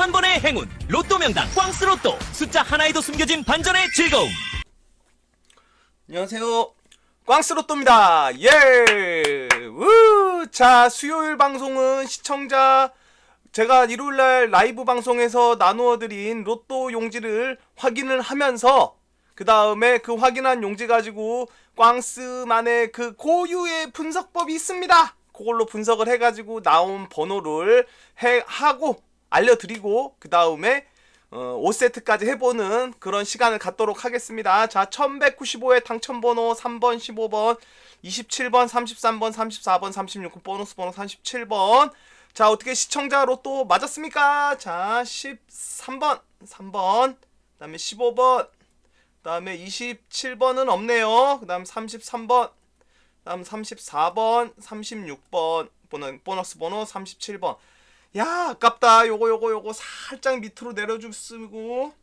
한 번의 행운 로또 명당 꽝스 로또 숫자 하나에도 숨겨진 반전의 즐거움 안녕하세요. 꽝스 로또입니다. 예! 우! 자, 수요일 방송은 시청자 제가 일요일날 라이브 방송에서 나누어드린 로또 용지를 확인을 하면서 그 다음에 그 확인한 용지 가지고 꽝스만의 그 고유의 분석법이 있습니다. 그걸로 분석을 해가지고 나온 번호를 해, 하고 알려드리고 그 다음에 어, 5세트까지 해보는 그런 시간을 갖도록 하겠습니다. 자, 1195의 당첨번호 3번, 15번, 27번, 33번, 34번, 36번, 보너스 번호 37번. 자, 어떻게 시청자로 또 맞았습니까? 자, 13번, 3번, 그 다음에 15번, 그 다음에 27번은 없네요. 그 다음 33번, 그 다음 34번, 36번, 보너, 보너스 번호 37번. 야 아깝다. 요거 요거 요거 살짝 밑으로 내려주시고.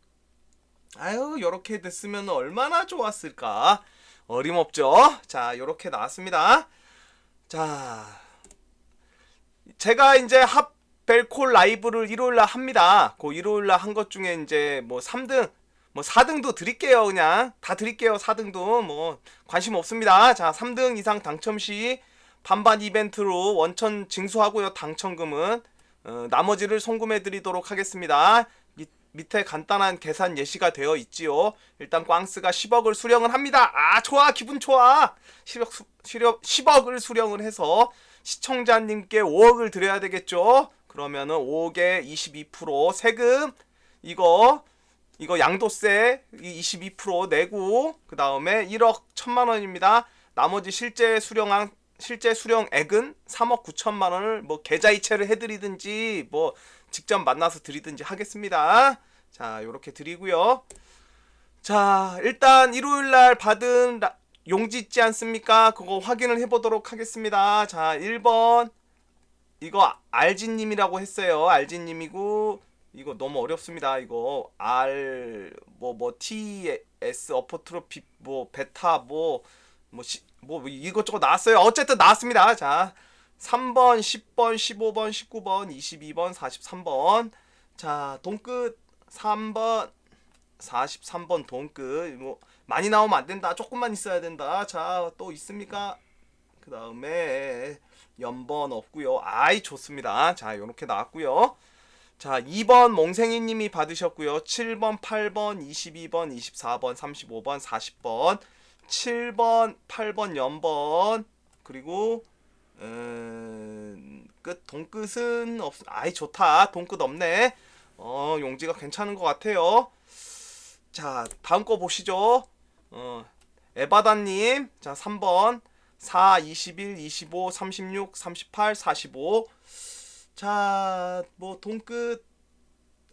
아유 요렇게 됐으면 얼마나 좋았을까? 어림없죠? 자 요렇게 나왔습니다. 자 제가 이제 합 벨콜 라이브를 일요일날 합니다. 그 일요일날 한 것 중에 이제 뭐 3등 뭐 4등도 드릴게요 그냥. 다 드릴게요 4등도. 뭐 관심 없습니다. 자 3등 이상 당첨 시 반반 이벤트로 원천 징수하고요 당첨금은 어, 나머지를 송금해 드리도록 하겠습니다. 밑, 밑에 간단한 계산 예시가 되어 있지요. 일단 꽝스가 10억을 수령을 합니다. 아 좋아 기분 좋아. 10억 수, 수령, 10억을 수령을 해서 시청자님께 5억을 드려야 되겠죠. 그러면은 5억에 22% 세금 이거 이거 양도세 22% 내고 그 다음에 1억 1천만 원입니다. 나머지 실제 수령한 실제 수령액은 3억 9천만 원을 뭐 계좌이체를 해드리든지 뭐 직접 만나서 드리든지 하겠습니다. 자, 요렇게 드리고요. 자, 일단 일요일 날 받은 라- 용지 있지 않습니까? 그거 확인을 해보도록 하겠습니다. 자, 1번 이거 알진님이라고 했어요. 알진님이고 이거 너무 어렵습니다. 이거 R 뭐뭐 T S 어퍼트로피 뭐 베타 뭐 뭐, 시, 뭐 이것저것 나왔어요. 어쨌든 나왔습니다. 자, 3번, 10번, 15번, 19번, 22번, 43번. 자, 돈끝 3번, 43번 돈끝. 뭐 많이 나오면 안 된다. 조금만 있어야 된다. 자, 또 있습니까? 그 다음에 연번 없고요. 아이 좋습니다. 자, 요렇게 나왔고요. 자, 2번 몽생이 님이 받으셨고요. 7번, 8번, 22번, 24번, 35번, 40번. 7번, 8번, 연번 그리고 음, 끝 동끝은 없. 아이 좋다. 동끝 없네. 어 용지가 괜찮은 것 같아요. 자 다음 거 보시죠. 어 에바다님 자 3번 4, 21, 25, 36, 38, 45. 자, 뭐 동끝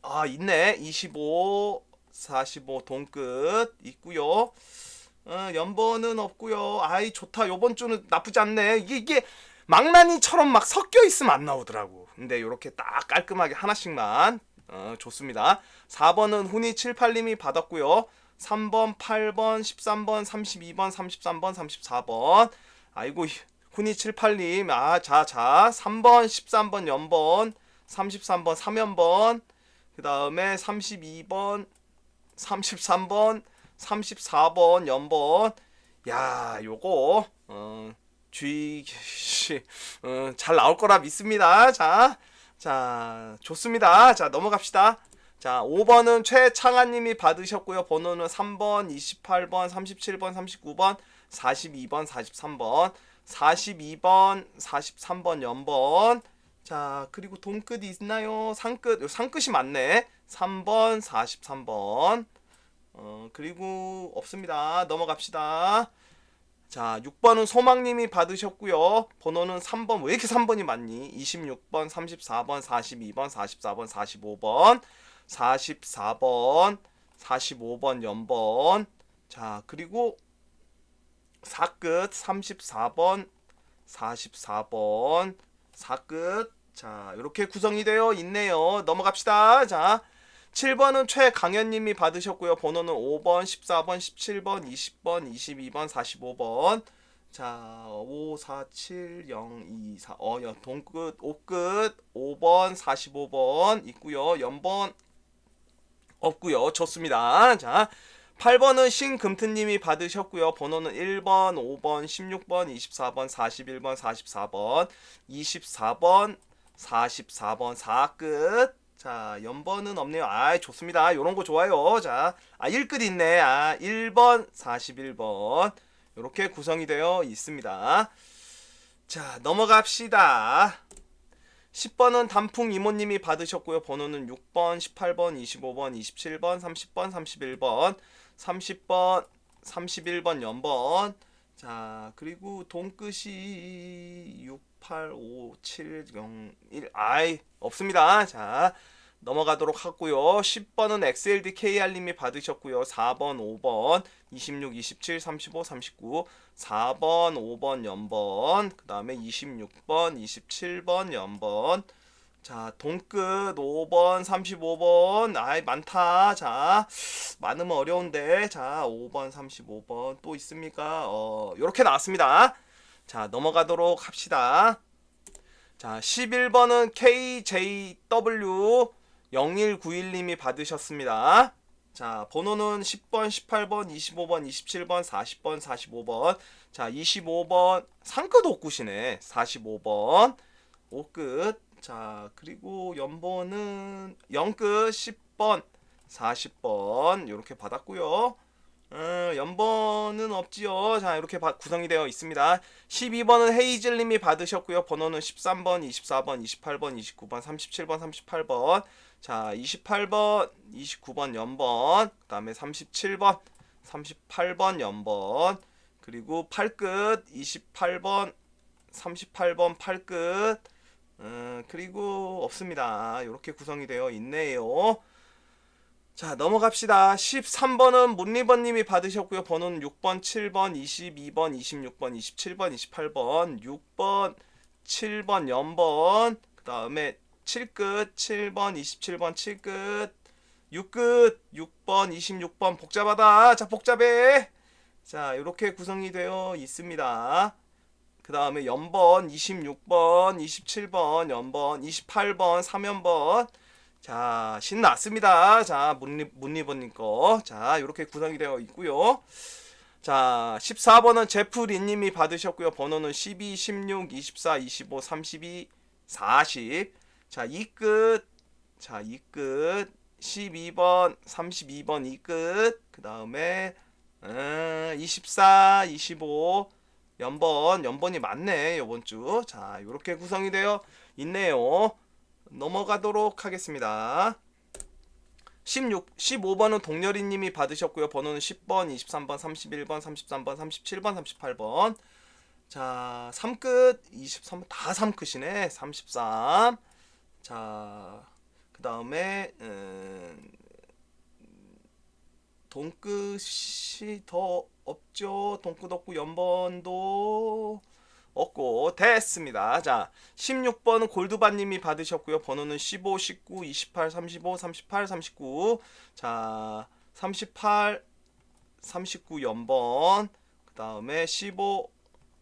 아, 있네. 25, 45 동끝 있고요. 어, 연번은 없고요. 아이 좋다. 요번 주는 나쁘지 않네. 이게 이게 망나니처럼 막 섞여 있으면 안 나오더라고. 근데 요렇게 딱 깔끔하게 하나씩만 어, 좋습니다. 4번은 훈이 78님이 받았고요. 3번, 8번, 13번, 32번, 33번, 34번. 아이고 훈이 78님. 아, 자, 자. 3번, 13번 연번, 33번 3연번. 그다음에 32번, 33번, 34번 연번. 야 요거 어 주의 씨, 어, 잘 나올 거라 믿습니다. 자, 자 좋습니다. 자 넘어갑시다. 자 5번은 최창한님이 받으셨고요. 번호는 3번 28번 37번 39번 42번 43번 42번 43번 연번. 자 그리고 돈끝이 있나요? 상끝 요 상끝이 맞네. 3번 43번 어, 그리고 없습니다. 넘어갑시다. 자, 6번은 소망님이 받으셨고요. 번호는 3번. 왜 이렇게 3번이 많니? 26번, 34번, 42번, 44번, 45번, 44번, 45번 연번. 자, 그리고 사끝 34번, 44번, 사끝. 자, 이렇게 구성이 되어 있네요. 넘어갑시다. 자, 7번은 최강현님이 받으셨고요. 번호는 5번, 14번, 17번, 20번, 22번, 45번. 자, 5, 4, 7, 0, 2, 4. 어, 여, 동끝, 5끝, 5번, 45번 있고요. 연번 없고요. 좋습니다. 자, 8번은 신금트님이 받으셨고요. 번호는 1번, 5번, 16번, 24번, 41번, 44번, 24번, 44번, 4끝. 자, 연번은 없네요. 아, 좋습니다. 요런 거 좋아요. 자, 아, 1끝 있네. 아, 1번, 41번. 요렇게 구성이 되어 있습니다. 자, 넘어갑시다. 10번은 단풍 이모님이 받으셨고요. 번호는 6번, 18번, 25번, 27번, 30번, 31번, 30번, 31번 연번. 자, 그리고 동끝이 6, 8, 5, 7, 0, 1. 아이, 없습니다. 자, 넘어가도록 하고요. 10번은 XLD KR님이 받으셨고요. 4번, 5번, 26, 27, 35, 39, 4번, 5번 연번, 그 다음에 26번, 27번 연번. 자, 동끝 5번, 35번. 아이, 많다. 자, 많으면 어려운데. 자, 5번, 35번. 또 있습니까? 어, 요렇게 나왔습니다. 자, 넘어가도록 합시다. 자, 11번은 KJW 0191님이 받으셨습니다. 자, 번호는 10번, 18번, 25번, 27번, 40번, 45번. 자, 25번 상끝 옥굿이네. 45번. 5끝. 자, 그리고 연번은 0끝 10번, 40번 요렇게 받았고요. 어, 연번은 없지요. 자, 이렇게 바- 구성이 되어 있습니다. 12번은 헤이즐님이 받으셨고요. 번호는 13번, 24번, 28번, 29번, 37번, 38번. 자, 28번, 29번 연번, 그 다음에 37번, 38번 연번, 그리고 8끝, 28번, 38번 8끝, 음, 그리고 없습니다. 이렇게 구성이 되어 있네요. 자, 넘어갑시다. 13번은 문리번님이 받으셨고요. 번호는 6번, 7번, 22번, 26번, 27번, 28번, 6번, 7번, 연번, 그 다음에 7끝, 7번, 27번, 7끝, 6끝, 6번, 26번 복잡하다. 자, 복잡해. 자, 이렇게 구성이 되어 있습니다. 그 다음에 연번, 26번, 27번, 연번, 28번, 3연번. 자, 신났습니다. 자, 문리, 문리번님 거. 자, 이렇게 구성이 되어 있고요. 자, 14번은 제프리 님이 받으셨고요. 번호는 12, 16, 24, 25, 32, 40. 자, 2끝. 자, 2끝. 12번, 32번 2끝. 그 다음에, 음, 24, 25. 연번, 연번이 많네, 요번 주. 자, 이렇게 구성이 되어 있네요. 넘어가도록 하겠습니다. 16, 15번은 동렬이님이 받으셨고요. 번호는 10번, 23번, 31번, 33번, 37번, 38번. 자, 3끝, 23번 다 3끝이네. 33. 자, 그 다음에 음, 동끝이 더 없죠. 동끝 없고 연번도 없고 됐습니다. 자, 16번은 골드바님이 받으셨고요. 번호는 15, 19, 28, 35, 38, 39. 자, 38, 39 연번. 그 다음에 15,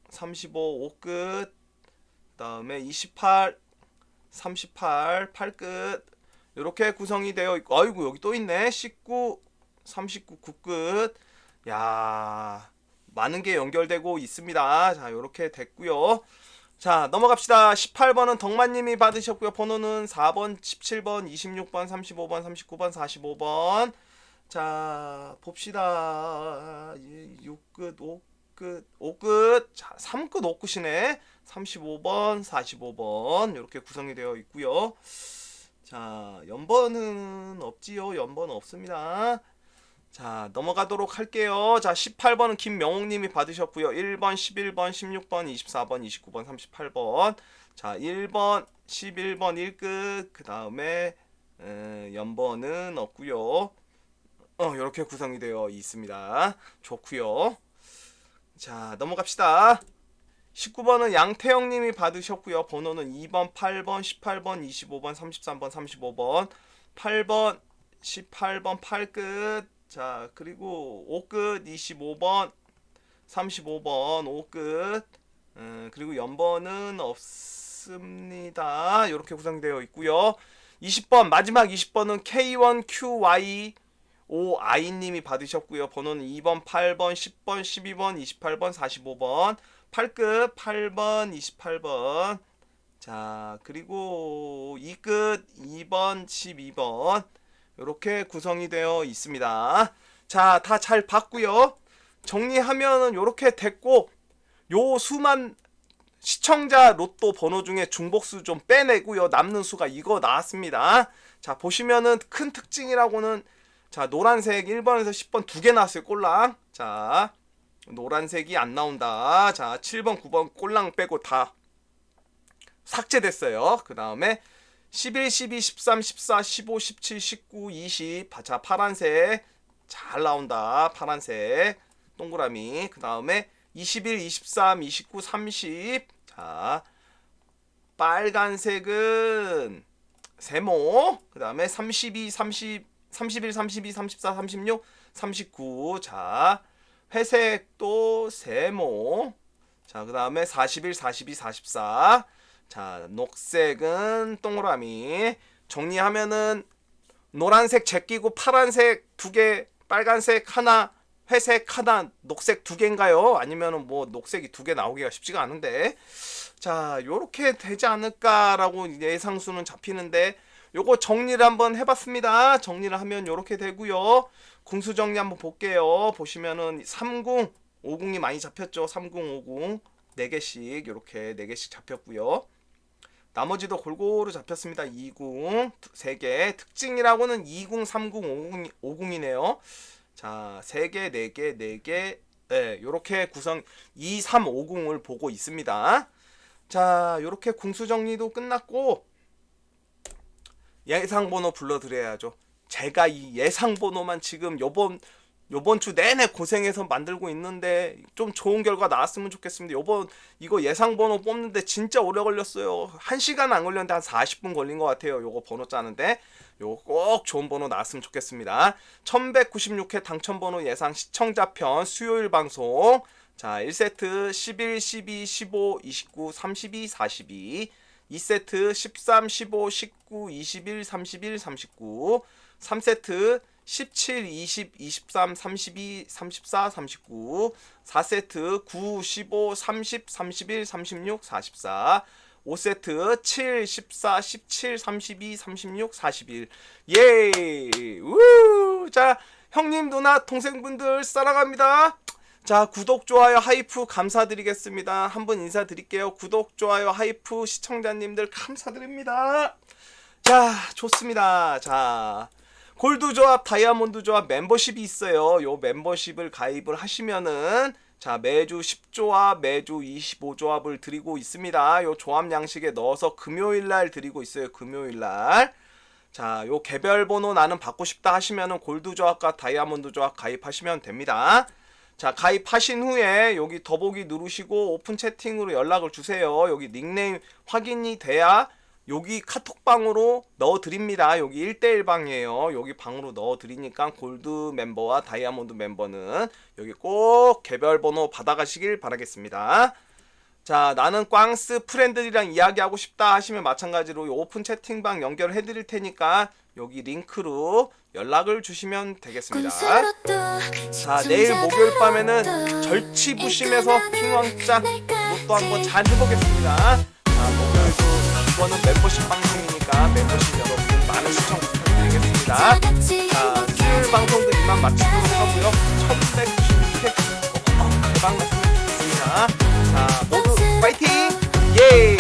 35 5끝. 그 다음에 28, 38 8끝. 이렇게 구성이 되어 있고, 아이고 여기 또 있네. 19, 39 9끝. 야. 많은 게 연결되고 있습니다. 자, 이렇게 됐고요. 자, 넘어갑시다. 18번은 덕만님이 받으셨고요. 번호는 4번, 17번, 26번, 35번, 39번, 45번. 자, 봅시다. 6끝, 5끝, 5끝. 자, 3끝, 5끝이네. 35번, 45번. 이렇게 구성이 되어 있고요. 자, 연번은 없지요. 연번 없습니다. 자, 넘어가도록 할게요. 자, 18번은 김명옥님이 받으셨고요. 1번, 11번, 16번, 24번, 29번, 38번. 자, 1번, 11번 1끝. 그 다음에 연번은 없고요. 어, 이렇게 구성이 되어 있습니다. 좋고요. 자, 넘어갑시다. 19번은 양태영님이 받으셨고요. 번호는 2번, 8번, 18번, 25번, 33번, 35번, 8번, 18번 8끝. 자, 그리고 5끝 25번, 35번 5끝 음, 그리고 연번은 없습니다. 이렇게 구성되어 있고요. 20번 마지막 20번은 K1QY 오아이님이 받으셨고요. 번호는 2번, 8번, 10번, 12번, 28번, 45번, 8끝 8번, 28번. 자 그리고 2끝 2번, 12번 이렇게 구성이 되어 있습니다. 자 다 잘 봤고요. 정리하면은 이렇게 됐고 요 수만 시청자 로또 번호 중에 중복수 좀 빼내고요. 남는 수가 이거 나왔습니다. 자, 보시면은 큰 특징이라고는 자, 노란색 1번에서 10번 두 개 나왔어요. 꼴랑. 자, 노란색이 안 나온다. 자, 7번, 9번 꼴랑 빼고 다 삭제됐어요. 그 다음에 11, 12, 13, 14, 15, 17, 19, 20. 자, 파란색 잘 나온다. 파란색 동그라미. 그 다음에 21, 23, 29, 30. 자, 빨간색은 세모. 그 다음에 32, 30, 31, 32, 34, 36, 39. 자, 회색도 세모. 자, 그 다음에 41, 42, 44. 자, 녹색은 동그라미. 정리하면은 노란색 제끼고 파란색 두 개, 빨간색 하나, 회색 하나, 녹색 두 개인가요? 아니면은 뭐 녹색이 두 개 나오기가 쉽지가 않은데. 자, 요렇게 되지 않을까라고 예상수는 잡히는데 요거 정리를 한번 해봤습니다. 정리를 하면 요렇게 되고요. 궁수 정리 한번 볼게요. 보시면은 30, 50이 많이 잡혔죠. 30, 50. 4개씩 요렇게 4개씩 잡혔고요. 나머지도 골고루 잡혔습니다. 20, 3개. 특징이라고는 20, 30, 50, 50이네요. 자, 3개, 4개, 4개. 네, 요렇게 구성 2, 3, 50을 보고 있습니다. 자, 요렇게 궁수 정리도 끝났고 예상 번호 불러드려야죠. 제가 이 예상 번호만 지금 요번 요번 주 내내 고생해서 만들고 있는데 좀 좋은 결과 나왔으면 좋겠습니다. 요번 이거 예상 번호 뽑는데 진짜 오래 걸렸어요. 1시간 안 걸렸는데 한 40분 걸린 것 같아요. 요거 번호 짜는데 요거 꼭 좋은 번호 나왔으면 좋겠습니다. 1196회 당첨 번호 예상 시청자 편 수요일 방송 자 1세트 11, 12, 15, 29, 32, 42 2세트 13, 15, 19, 21, 31, 39 3세트 17, 20, 23, 32, 34, 39 4세트 9, 15, 30, 31, 36, 44 5세트 7, 14, 17, 32, 36, 41 예! 우! 자, 형님, 누나, 동생분들 사랑합니다. 자, 구독, 좋아요, 하이프 감사드리겠습니다. 한번 인사드릴게요. 구독, 좋아요, 하이프 시청자님들 감사드립니다. 자, 좋습니다. 자, 골드 조합, 다이아몬드 조합 멤버십이 있어요. 요 멤버십을 가입을 하시면은 자, 매주 10조합, 매주 25조합을 드리고 있습니다. 요 조합 양식에 넣어서 금요일 날 드리고 있어요. 금요일 날. 자, 요 개별 번호 나는 받고 싶다 하시면은 골드 조합과 다이아몬드 조합 가입하시면 됩니다. 자, 가입하신 후에 여기 더보기 누르시고 오픈 채팅으로 연락을 주세요. 여기 닉네임 확인이 돼야 여기 카톡방으로 넣어 드립니다. 여기 1대1 방이에요. 여기 방으로 넣어 드리니까 골드 멤버와 다이아몬드 멤버는 여기 꼭 개별 번호 받아가시길 바라겠습니다. 자, 나는 꽝스 프렌들이랑 이야기하고 싶다 하시면 마찬가지로 이 오픈 채팅방 연결해 드릴 테니까 여기 링크로 연락을 주시면 되겠습니다. 자, 내일 목요일 밤에는 절치부심에서 킹왕짱 로또 한번 잘 해보겠습니다. 이거는 멤버십 방송이니까 멤버십 여러분들 많은 시청 부탁드리겠습니다. 자, 수요일 방송도 이만 마치도록 하고요. 1196회 대박 났으면 좋겠습니다. 자, 모두 파이팅! 예!